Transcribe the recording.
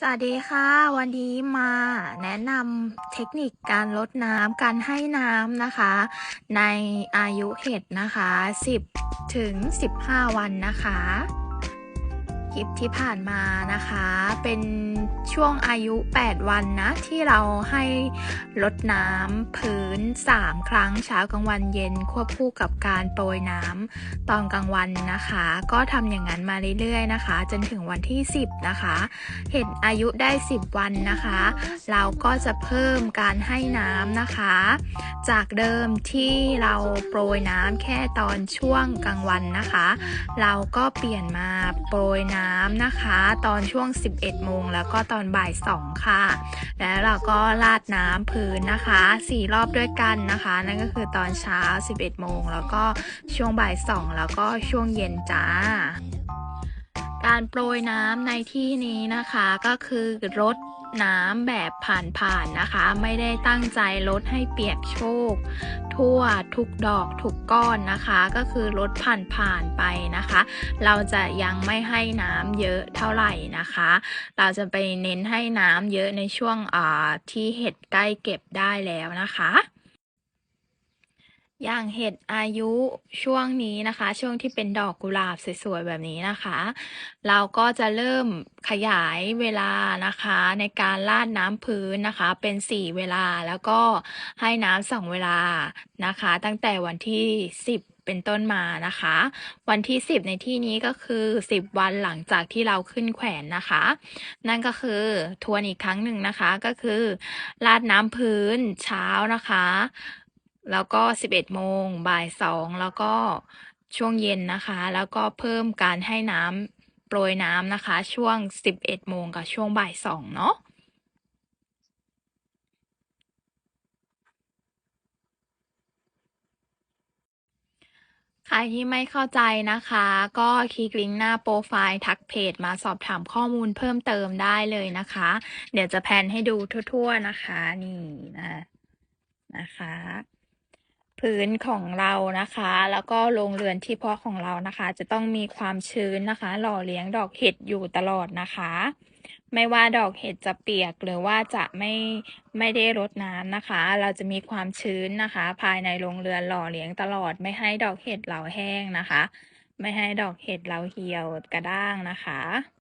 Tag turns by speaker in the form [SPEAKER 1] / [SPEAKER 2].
[SPEAKER 1] สวัสดีค่ะ วันนี้มาแนะนำเทคนิคการลดน้ำการให้น้ำนะคะ ในอายุเห็ดนะคะ 10 ถึง 15 วันนะคะคลิปที่ผ่านมานะคะเป็น ช่วงอายุ 8 วันนะ ที่เราให้ลดน้ำพื้น 3 ครั้งเช้ากลางวันเย็นควบคู่กับการโปรยน้ำตอนกลางวันนะคะ ก็ทำอย่างนั้นมาเรื่อยๆนะคะ จนถึงวันที่ 10 นะคะ เห็นอายุได้ 10 วันนะคะ เราก็จะเพิ่มการให้น้ำนะคะ จากเดิมที่เราโปรยน้ำแค่ตอนช่วงกลางวันนะคะ เราก็เปลี่ยนมาโปรยน้ำนะคะ ตอนช่วง 11โมงแล้วก็ตอนบ่ายสองค่ะ แล้วเราก็ราดน้ำพื้นนะคะสี่รอบด้วยกันนะคะ นั่นก็คือตอนเช้า 11 โมง แล้วก็ช่วงบ่ายสองแล้วก็ช่วงเย็นจ้าการโปรยน้ำในที่นี้นะคะก็คือรด น้ำแบบผ่านๆนะคะ ไม่ได้ตั้งใจลดให้เปียกโชกทั่วทุกดอกทุกก้อนนะคะ ก็คือลดผ่านๆไปนะคะ เราจะยังไม่ให้น้ำเยอะเท่าไหร่นะคะ เราจะไปเน้นให้น้ำเยอะในช่วงที่เห็ดใกล้เก็บได้แล้วนะคะ อย่างเห็ดอายุช่วงนี้นะคะ ช่วงที่เป็นดอกกุหลาบสวยๆแบบนี้นะคะ เราก็จะเริ่มขยายเวลานะคะ ในการราดน้ำพื้นนะคะ เป็น 4 เวลาแล้วก็ให้น้ำสองเวลานะคะ ตั้งแต่วันที่ 10เป็นต้นมานะคะ วันที่ 10 ในที่นี้ก็คือ 10 วันหลังจากที่เราขึ้นแขวนนะคะ นั่นก็คือทวนอีกครั้งหนึ่งนะคะก็คือราดน้ำพื้นเช้านะคะ แล้วก็ 11 โมง บ่าย 2 แล้วก็ช่วงเย็นนะคะ แล้วก็เพิ่มการให้น้ำโปรยน้ำนะคะ ช่วง 11 โมงกับช่วงบ่าย 2 เนาะใครที่ไม่เข้าใจนะคะ ก็คลิกลิงก์หน้าโปรไฟล์ทักเพจมาสอบถามข้อมูลเพิ่มเติมได้เลยนะคะ เดี๋ยวจะแพนให้ดูทั่วๆนะคะ นี่นะนะคะ พื้นของเรานะคะ แล้วก็โรงเรือนที่เพาะของเรานะคะ จะต้องมีความชื้นนะคะ หล่อเลี้ยงดอกเห็ดอยู่ตลอดนะคะ ไม่ว่าดอกเห็ดจะเปียกหรือว่าจะไม่ไม่ได้รดน้ำนะคะ เราจะมีความชื้นนะคะ ภายในโรงเรือนหล่อเลี้ยงตลอด ไม่ให้ดอกเห็ดเราแห้งนะคะ ไม่ให้ดอกเห็ดเราเหี่ยวกระด้างนะคะ